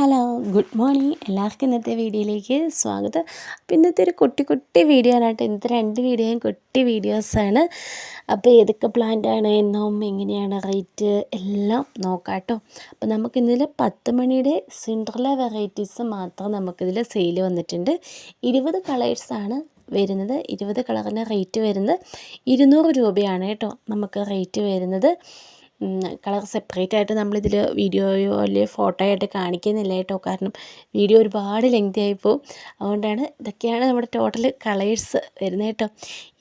Hello good morning. എല്ലാവർക്കും ഇന്നത്തെ വീഡിയോയിലേക്ക് സ്വാഗതം. അപ്പോൾ ഇന്നത്തെ ഒരു കുട്ടി കുട്ടി വീഡിയോ ആണ് കേട്ടോ. ഇന്നത്തെ രണ്ട് വീഡിയോയും കുട്ടി വീഡിയോസാണ് അപ്പോൾ ഏതൊക്കെ പ്ലാന്റാണ് എന്നും എങ്ങനെയാണ് റേറ്റ് എല്ലാം നോക്കാം കേട്ടോ. അപ്പോൾ നമുക്കിതിൽ പത്ത് മണിയുടെ സിൻഡ്രല വെറൈറ്റീസ് മാത്രം നമുക്കിതിൽ സെയിൽ വന്നിട്ടുണ്ട്. ഇരുപത് കളേഴ്സാണ് വരുന്നത്. ഇരുപത് കളറിന് റേറ്റ് വരുന്നത്. ഇരുന്നൂറ് രൂപയാണ് കേട്ടോ നമുക്ക് റേറ്റ് വരുന്നത്. കളർ സെപ്പറേറ്റ് ആയിട്ട് നമ്മളിതിൽ വീഡിയോയോ അല്ലെങ്കിൽ ഫോട്ടോ ആയിട്ട് കാണിക്കുന്നില്ല കേട്ടോ. കാരണം വീഡിയോ ഒരുപാട് ലെങ്തി ആയിപ്പോവും അതുകൊണ്ടാണ് ഇതൊക്കെയാണ് നമ്മുടെ ടോട്ടൽ കളേഴ്സ് വരുന്നത് കേട്ടോ.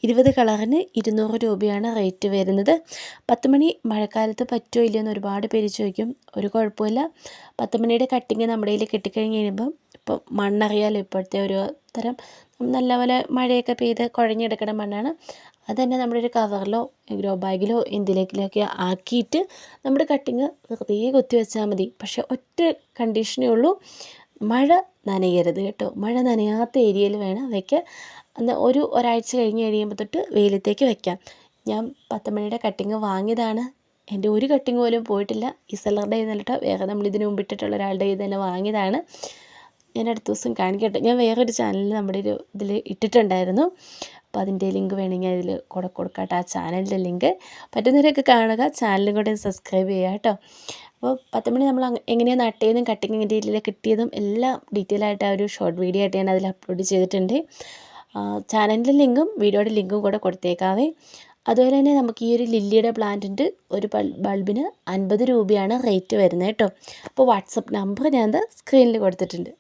ഇരുപത് കളറിന് ഇരുന്നൂറ് രൂപയാണ് റേറ്റ് വരുന്നത്. പത്ത് മണി മഴക്കാലത്ത് പറ്റുമോ ഇല്ലയോ എന്ന് ഒരുപാട് പേര് ചോദിക്കും. ഒരു കുഴപ്പമില്ല. പത്ത് മണിയുടെ കട്ടിങ് നമ്മുടെ കയ്യിൽ കിട്ടിക്കഴിഞ്ഞ് കഴിയുമ്പം ഇപ്പം മണ്ണറിയാലോ ഇപ്പോഴത്തെ ഒരു തരം. നല്ല പോലെ മഴയൊക്കെ പെയ്ത് കുഴഞ്ഞെടുക്കുന്ന മണ്ണാണ്. അത് തന്നെ നമ്മുടെ ഒരു കവറിലോ ഗ്രോ ബാഗിലോ എന്തിലേക്കിലൊക്കെ ആക്കിയിട്ട് നമ്മുടെ കട്ടിങ് വെറുതെ കൊത്തി വെച്ചാൽ മതി. പക്ഷേ ഒറ്റ കണ്ടീഷനേ ഉള്ളൂ. മഴ നനയരുത് കേട്ടോ. മഴ നനയാത്ത ഏരിയയിൽ വേണം വയ്ക്കാൻ എന്നാൽ ഒരു ഒരാഴ്ച കഴിഞ്ഞ് കഴിയുമ്പോൾ തൊട്ട് വെയിലത്തേക്ക് വയ്ക്കാം ഞാൻ പത്ത് മണിയുടെ കട്ടിങ് വാങ്ങിയതാണ്. എന്റെ ഒരു കട്ടിങ് പോലും പോയിട്ടില്ല. ഈ സെല്ലറുടെ കയ്യിൽ വേറെ നമ്മൾ ഇതിനു മുമ്പ് ഇട്ടിട്ടുള്ള ഒരാളുടെ കയ്യിൽ തന്നെ വാങ്ങിയതാണ്. ഞാൻ അടുത്ത ദിവസം കാണിക്കട്ടെ. ഞാൻ വേറൊരു ചാനലിൽ നമ്മുടെ ഒരു ഇതിൽ ഇട്ടിട്ടുണ്ടായിരുന്നു. അപ്പോൾ അതിന്റെ ലിങ്ക് വേണമെങ്കിൽ അതിൽ കൂടെ കൊടുക്കട്ടെ. ആ ചാനലിന്റെ ലിങ്ക് പറ്റുന്നവരൊക്കെ കാണുക. ചാനലും കൂടെ സബ്സ്ക്രൈബ് ചെയ്യുക കേട്ടോ. അപ്പോൾ പത്ത് മണി നമ്മൾ എങ്ങനെയാണ് നട്ടിയതും കട്ടിങ് രീതിയിൽ കിട്ടിയതും എല്ലാം ഡീറ്റെയിൽ ആയിട്ട് ആ ഒരു ഷോർട്ട് വീഡിയോ ആയിട്ട് ഞാൻ അതിൽ അപ്ലോഡ് ചെയ്തിട്ടുണ്ട്. ചാനലിന്റെ ലിങ്കും വീഡിയോയുടെ ലിങ്കും കൂടെ കൊടുത്തേക്കാവേ. അതുപോലെ തന്നെ നമുക്ക് ഈ ഒരു ലില്ലിയുടെ പ്ലാന്റിന്റെ ഒരു ബൾബിന് അൻപത് രൂപയാണ് റേറ്റ് വരുന്നത് കേട്ടോ. അപ്പോൾ വാട്സപ്പ് നമ്പർ ഞാൻ സ്ക്രീനിൽ കൊടുത്തിട്ടുണ്ട്.